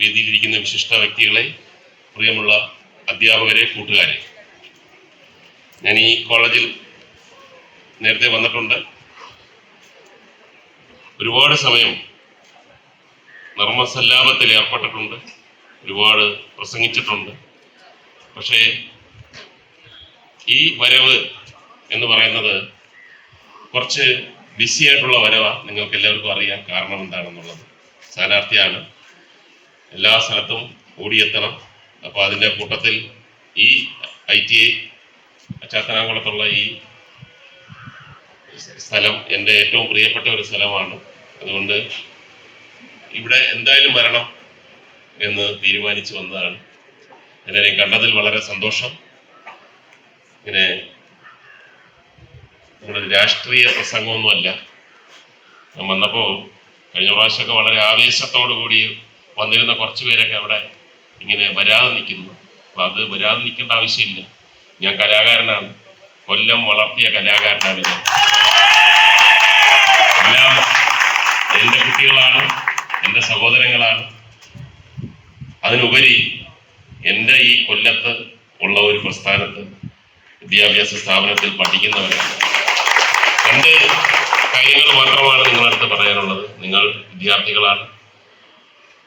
വേദിയിലിരിക്കുന്ന വിശിഷ്ട വ്യക്തികളെ പ്രിയമുള്ള അധ്യാപകരെ കൂട്ടുകാരെ. ഞാൻ ഈ കോളേജിൽ നേരത്തെ വന്നിട്ടുണ്ട്. ഒരുപാട് സമയം നർമ്മസല്ലാപത്തിൽ ഏർപ്പെട്ടിട്ടുണ്ട്. ഒരുപാട് പ്രസംഗിച്ചിട്ടുണ്ട്. പക്ഷേ ഈ വരവ് എന്ന് പറയുന്നത് കുറച്ച് ബിസിയായിട്ടുള്ള വരവാണ് നിങ്ങൾക്ക് എല്ലാവർക്കും അറിയാം കാരണം എന്താണെന്നുള്ളത് സ്ഥാനാർത്ഥിയാണ്. എല്ലാ സ്ഥലത്തും ഓടിയെത്തണം. അപ്പോൾ അതിന്റെ കൂട്ടത്തിൽ ഈ ഐ ടി ഐ ചാത്തനാകുളത്തുള്ള ഈ സ്ഥലം എന്റെ ഏറ്റവും പ്രിയപ്പെട്ട ഒരു സ്ഥലമാണ്. അതുകൊണ്ട് ഇവിടെ എന്തായാലും വരണം എന്ന് തീരുമാനിച്ചു വന്നതാണ്. എല്ലാവരെയും കണ്ടതിൽ വളരെ സന്തോഷം. പിന്നെ നമ്മുടെ രാഷ്ട്രീയ പ്രസംഗമൊന്നുമല്ല. ഞാൻ വന്നപ്പോൾ കഴിഞ്ഞ പ്രാവശ്യമൊക്കെ വളരെ ആവേശത്തോടു കൂടി വന്നിരുന്ന കുറച്ച് പേരൊക്കെ അവിടെ ഇങ്ങനെ വരാതെ നിൽക്കുന്നു. അപ്പൊ അത് വരാതെ നിൽക്കേണ്ട ആവശ്യമില്ല. ഞാൻ കലാകാരനാണ്. കൊല്ലം വളർത്തിയ കലാകാരനാണ് ഞാൻ. എല്ലാം എന്റെ കുട്ടികളാണ് എന്റെ സഹോദരങ്ങളാണ്. അതിനുപരി എന്റെ ഈ കൊല്ലത്ത് ഉള്ള ഒരു പ്രസ്ഥാനത്ത് വിദ്യാഭ്യാസ സ്ഥാപനത്തിൽ പഠിക്കുന്നവരാണ്. രണ്ട് കാര്യങ്ങൾ മാത്രമാണ് നിങ്ങളടുത്ത് പറയാനുള്ളത്. നിങ്ങൾ വിദ്യാർത്ഥികളാണ്.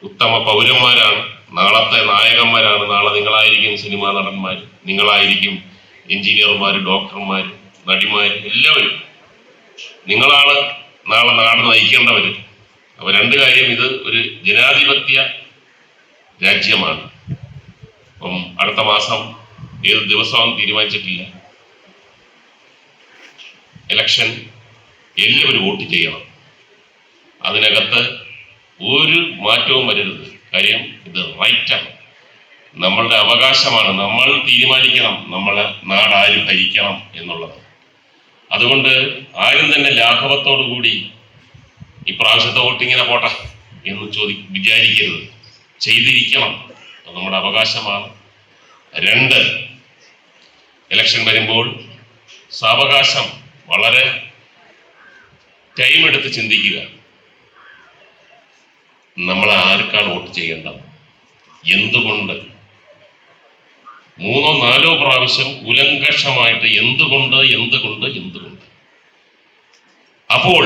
ഉത്തമ പൗരന്മാരാണ്. നാളത്തെ നായകന്മാരാണ്. നാളെ നിങ്ങളായിരിക്കും സിനിമാ നടന്മാർ നിങ്ങളായിരിക്കും എഞ്ചിനീയർമാർ ഡോക്ടർമാർ നടിമാർ എല്ലാവരും. നിങ്ങളാണ് നാളെ നാട് നയിക്കേണ്ടവർ അപ്പൊ രണ്ട് കാര്യം ഇത് ഒരു ജനാധിപത്യ രാജ്യമാണ്. അപ്പം അടുത്ത മാസം ഏത് ദിവസവും തീരുമാനിച്ചിട്ടില്ല. ഇലക്ഷൻ എല്ലാവരും വോട്ട് ചെയ്യണം. അതിനകത്ത് ഒരു മാറ്റവും വരരുത്. കാര്യം ഇത് റൈറ്റാണ് നമ്മളുടെ അവകാശമാണ്. നമ്മൾ തീരുമാനിക്കണം. നമ്മളെ നാട് ആര് ഭരിക്കണം എന്നുള്ളത്. അതുകൊണ്ട് ആരും തന്നെ ലാഘവത്തോടു കൂടി ഇപ്രാവശ്യത്തെ വോട്ടിങ്ങിനെ പോട്ടെ എന്ന് ചോദി വിചാരിക്കരുത്. ചെയ്തിരിക്കണം. നമ്മുടെ അവകാശമാണ്. രണ്ട് ഇലക്ഷൻ വരുമ്പോൾ സാവകാശം വളരെ ടൈം എടുത്ത് ചിന്തിക്കുക. നമ്മൾ ആർക്കാണ് വോട്ട് ചെയ്യേണ്ടത്? എന്തുകൊണ്ട്? മൂന്നോ നാലോ പ്രാവശ്യം ഉലങ്കഷമായിട്ട് എന്തുകൊണ്ട് എന്തുകൊണ്ട് എന്തുകൊണ്ട്? അപ്പോൾ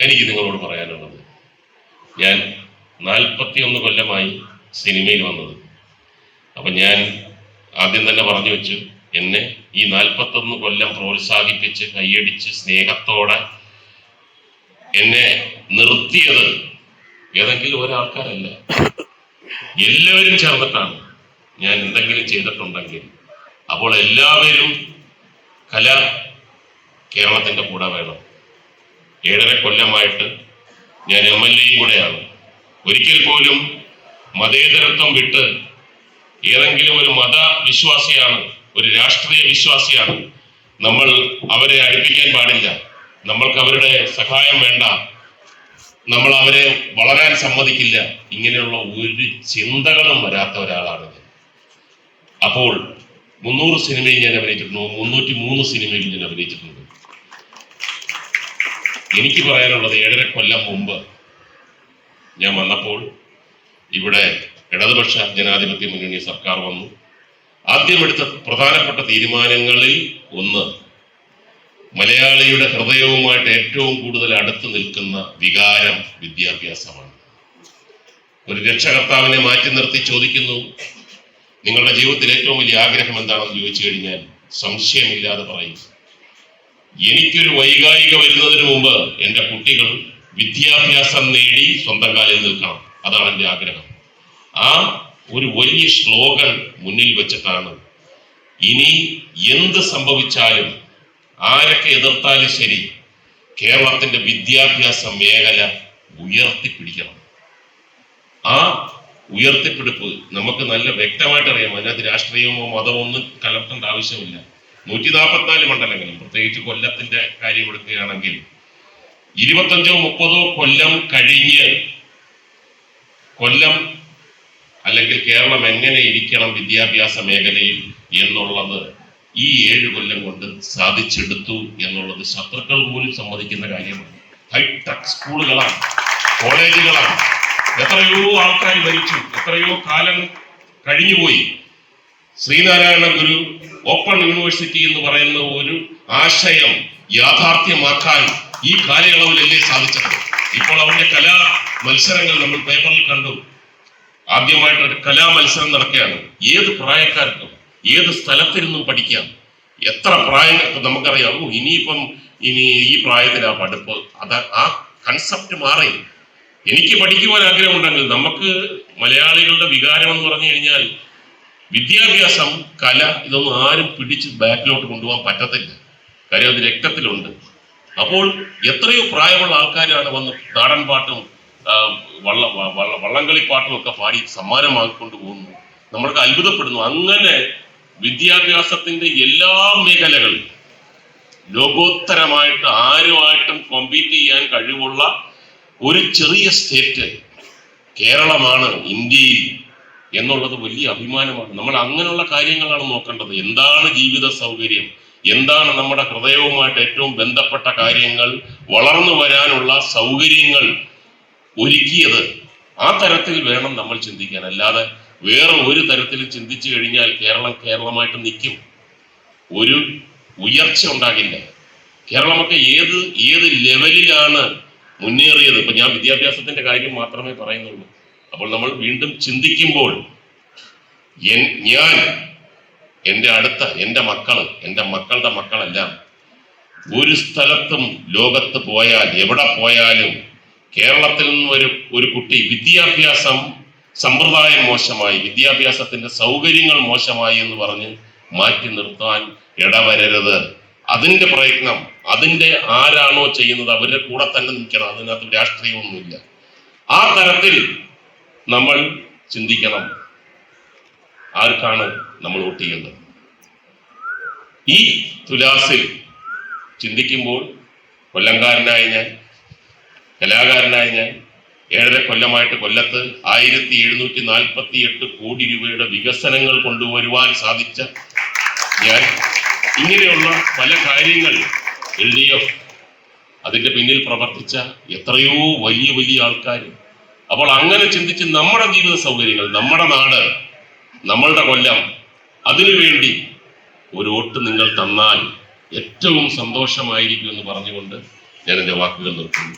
എനിക്ക് നിങ്ങളോട് പറയാനുള്ളത് ഞാൻ നാൽപ്പത്തിയൊന്ന് കൊല്ലമായി സിനിമയിൽ വന്നത്. അപ്പൊ ഞാൻ ആദ്യം തന്നെ പറഞ്ഞു വെച്ചു എന്നെ ഈ നാൽപ്പത്തൊന്ന് കൊല്ലം പ്രോത്സാഹിപ്പിച്ച് കൈയടിച്ച് സ്നേഹത്തോടെ എന്നെ നിർത്തിയത് ഏതെങ്കിലും ഒരാൾക്കാരല്ല? എല്ലാവരും ചേർന്നിട്ടാണ് ഞാൻ എന്തെങ്കിലും ചെയ്തിട്ടുണ്ടെങ്കിൽ. അപ്പോൾ എല്ലാവരും കല കേരളത്തിന്റെ കൂടെ വേണം. ഏഴര കൊല്ലമായിട്ട് ഞാൻ എം എൽ എയും കൂടെയാണ്. ഒരിക്കൽ പോലും മതേതരത്വം വിട്ട് ഏതെങ്കിലും ഒരു മതവിശ്വാസിയാണ് ഒരു രാഷ്ട്രീയ വിശ്വാസിയാണ് നമ്മൾ അവരെ അടുപ്പിക്കാൻ പാടില്ല. നമ്മൾക്ക് അവരുടെ സഹായം വേണ്ട. നമ്മൾ അവരെ വളരാൻ സമ്മതിക്കില്ല. ഇങ്ങനെയുള്ള ഒരു ചിന്തകളും വരാത്ത ഒരാളാണ് ഞാൻ. അപ്പോൾ മുന്നൂറ് സിനിമയിൽ ഞാൻ അഭിനയിച്ചിട്ടുണ്ട്? മുന്നൂറ്റി മൂന്ന് സിനിമയിൽ ഞാൻ അഭിനയിച്ചിട്ടുണ്ട്. എനിക്ക് പറയാനുള്ളത് ഏഴര കൊല്ലം മുമ്പ് ഞാൻ വന്നപ്പോൾ ഇവിടെ ഇടതുപക്ഷ ജനാധിപത്യ മുന്നണി സർക്കാർ വന്നു. ആദ്യം എടുത്ത പ്രധാനപ്പെട്ട തീരുമാനങ്ങളിൽ ഒന്ന് മലയാളിയുടെ ഹൃദയവുമായിട്ട് ഏറ്റവും കൂടുതൽ അടുത്ത് നിൽക്കുന്ന വികാരം വിദ്യാഭ്യാസമാണ്. ഒരു രക്ഷകർത്താവിനെ മാറ്റി നിർത്തി ചോദിക്കുന്നു നിങ്ങളുടെ ജീവിതത്തിൽ ഏറ്റവും വലിയ ആഗ്രഹം എന്താണെന്ന് ചോദിച്ചു കഴിഞ്ഞാൽ സംശയമില്ലാതെ പറയും. എനിക്കൊരു വൈകാരിക വരുന്നതിന് മുമ്പ് എന്റെ കുട്ടികൾ വിദ്യാഭ്യാസം നേടി സ്വന്തം കാലിൽ നിൽക്കണം. അതാണ് എന്റെ ആഗ്രഹം. ആ ഒരു വലിയ ശ്ലോകൻ മുന്നിൽ വെച്ചിട്ടാണ് ഇനി എന്ത് സംഭവിച്ചാലും ആരൊക്കെ എതിർത്താലും ശരി കേരളത്തിന്റെ വിദ്യാഭ്യാസ മേഖല ഉയർത്തിപ്പിടിക്കണം. ആ ഉയർത്തിപ്പിടിപ്പ് നമുക്ക് നല്ല വ്യക്തമായിട്ട് അറിയാം അതിനകത്ത് രാഷ്ട്രീയമോ മതമോ ഒന്നും കലർത്തേണ്ട ആവശ്യമില്ല. നൂറ്റി നാൽപ്പത്തിനാല് മണ്ഡലങ്ങളും പ്രത്യേകിച്ച് കൊല്ലത്തിന്റെ കാര്യം എടുക്കുകയാണെങ്കിൽ ഇരുപത്തഞ്ചോ മുപ്പതോ കൊല്ലം കഴിഞ്ഞ് കൊല്ലം അല്ലെങ്കിൽ കേരളം എങ്ങനെ ഇരിക്കണം വിദ്യാഭ്യാസ മേഖലയിൽ എന്നുള്ളത് ഈ ഏഴ് കൊല്ലം കൊണ്ട് സാധിച്ചെടുത്തു എന്നുള്ളത് ശത്രുക്കൾ പോലും സമ്മതിക്കുന്ന കാര്യമാണ്. ഹൈടെക് സ്കൂളുകളാണ് കോളേജുകളാണ്. എത്രയോ ആൾക്കാർ മരിച്ചു എത്രയോ കാലം കഴിഞ്ഞുപോയി ശ്രീനാരായണ ഗുരു ഓപ്പൺ യൂണിവേഴ്സിറ്റി എന്ന് പറയുന്ന ഒരു ആശയം യാഥാർത്ഥ്യമാക്കാൻ ഈ കാലയളവിലല്ലേ സാധിച്ചത്. ഇപ്പോൾ അവരുടെ കലാ മത്സരങ്ങൾ നമ്മൾ പേപ്പറിൽ കണ്ടു. ആദ്യമായിട്ട് ഒരു കലാ മത്സരം നടക്കുകയാണ്. ഏത് പ്രായക്കാർക്കും ഏത് സ്ഥലത്തിരുന്നും പഠിക്കാം. എത്ര പ്രായം ഇപ്പം നമുക്കറിയാം ഇനിയിപ്പം ഇനി ഈ പ്രായത്തിൽ ആ പഠിപ്പ്. അത് ആ കൺസെപ്റ്റ് മാറി. എനിക്ക് പഠിക്കുവാൻ ആഗ്രഹമുണ്ടെങ്കിൽ നമുക്ക് മലയാളികളുടെ വികാരം എന്ന് പറഞ്ഞു കഴിഞ്ഞാൽ വിദ്യാഭ്യാസം കല ഇതൊന്നും ആരും പിടിച്ച് ബാക്കിലോട്ട് കൊണ്ടുപോകാൻ പറ്റത്തില്ല. കാര്യം അത് രക്തത്തിലുണ്ട്. അപ്പോൾ എത്രയോ പ്രായമുള്ള ആൾക്കാരാണ് വന്ന് നാടൻ പാട്ടും വള്ള വള്ളംകളി പാട്ടും വള്ളംകളിപ്പാട്ടും ഒക്കെ പാടി സമ്മാനം വാങ്ങിക്കൊണ്ട് പോകുന്നു നമ്മൾക്ക് അത്ഭുതപ്പെടുന്നു. അങ്ങനെ വിദ്യാഭ്യാസത്തിന്റെ എല്ലാ മേഖലകളും ലോകോത്തരമായിട്ട് ആരുമായിട്ടും കോമ്പീറ്റ് ചെയ്യാൻ കഴിവുള്ള ഒരു ചെറിയ സ്റ്റേറ്റ് കേരളമാണ് ഇന്ത്യയിൽ എന്നുള്ളത് വലിയ അഭിമാനമാണ്. നമ്മൾ അങ്ങനെയുള്ള കാര്യങ്ങളാണ് നോക്കേണ്ടത്. എന്താണ് ജീവിത സൗകര്യം? എന്താണ് നമ്മുടെ ഹൃദയവുമായിട്ട് ഏറ്റവും ബന്ധപ്പെട്ട കാര്യങ്ങൾ? വളർന്നു വരാനുള്ള സൗകര്യങ്ങൾ ഒരുക്കിയത് ആ തരത്തിൽ വേണം നമ്മൾ ചിന്തിക്കാൻ. അല്ലാതെ വേറെ ഒരു തരത്തിൽ ചിന്തിച്ചു കഴിഞ്ഞാൽ കേരളം കേരളമായിട്ട് നിൽക്കും. ഒരു ഉയർച്ച ഉണ്ടാകില്ല. കേരളമൊക്കെ ഏത് ഏത് ലെവലിലാണ് മുന്നേറിയത്? ഇപ്പൊ ഞാൻ വിദ്യാഭ്യാസത്തിന്റെ കാര്യം മാത്രമേ പറയുന്നുള്ളൂ. അപ്പോൾ നമ്മൾ വീണ്ടും ചിന്തിക്കുമ്പോൾ ഞാൻ എന്റെ അടുത്ത എന്റെ മക്കൾ എന്റെ മക്കളുടെ മക്കളെല്ലാം ഒരു സ്ഥലത്തും ലോകത്ത് പോയാൽ എവിടെ പോയാലും കേരളത്തിൽ നിന്ന് ഒരു ഒരു കുട്ടി വിദ്യാഭ്യാസം സമ്പ്രദായം മോശമായി വിദ്യാഭ്യാസത്തിന്റെ സൗകര്യങ്ങൾ മോശമായി എന്ന് പറഞ്ഞ് മാറ്റി നിർത്താൻ ഇടവരരുത്. അതിന്റെ പ്രയത്നം അതിന്റെ ആരാണോ ചെയ്യുന്നത് അവരുടെ കൂടെ തന്നെ നിൽക്കണം അതിനകത്ത് രാഷ്ട്രീയമൊന്നുമില്ല. ആ തരത്തിൽ നമ്മൾ ചിന്തിക്കണം ആർക്കാണ് നമ്മൾ വോട്ട് ഈ തുലാസിൽ ചിന്തിക്കുമ്പോൾ കൊല്ലംകാരനായ ഞാൻ കലാകാരനായ ഞാൻ ഏഴര കൊല്ലമായിട്ട് കൊല്ലത്ത് ആയിരത്തി എഴുന്നൂറ്റി നാൽപ്പത്തി എട്ട് കോടി രൂപയുടെ വികസനങ്ങൾ കൊണ്ടുവരുവാൻ സാധിച്ച ഞാൻ ഇങ്ങനെയുള്ള പല കാര്യങ്ങൾ എൽ ഡി എഫ് അതിന്റെ പിന്നിൽ പ്രവർത്തിച്ച എത്രയോ വലിയ വലിയ ആൾക്കാർ അപ്പോൾ അങ്ങനെ ചിന്തിച്ച് നമ്മുടെ ജീവിത സൗകര്യങ്ങൾ നമ്മുടെ നാട് നമ്മളുടെ കൊല്ലം അതിനുവേണ്ടി ഒരു വോട്ട് നിങ്ങൾ തന്നാൽ ഏറ്റവും സന്തോഷമായിരിക്കും എന്ന് പറഞ്ഞുകൊണ്ട് ഞാൻ എന്റെ വാക്കുകൾ നിർത്തുന്നു.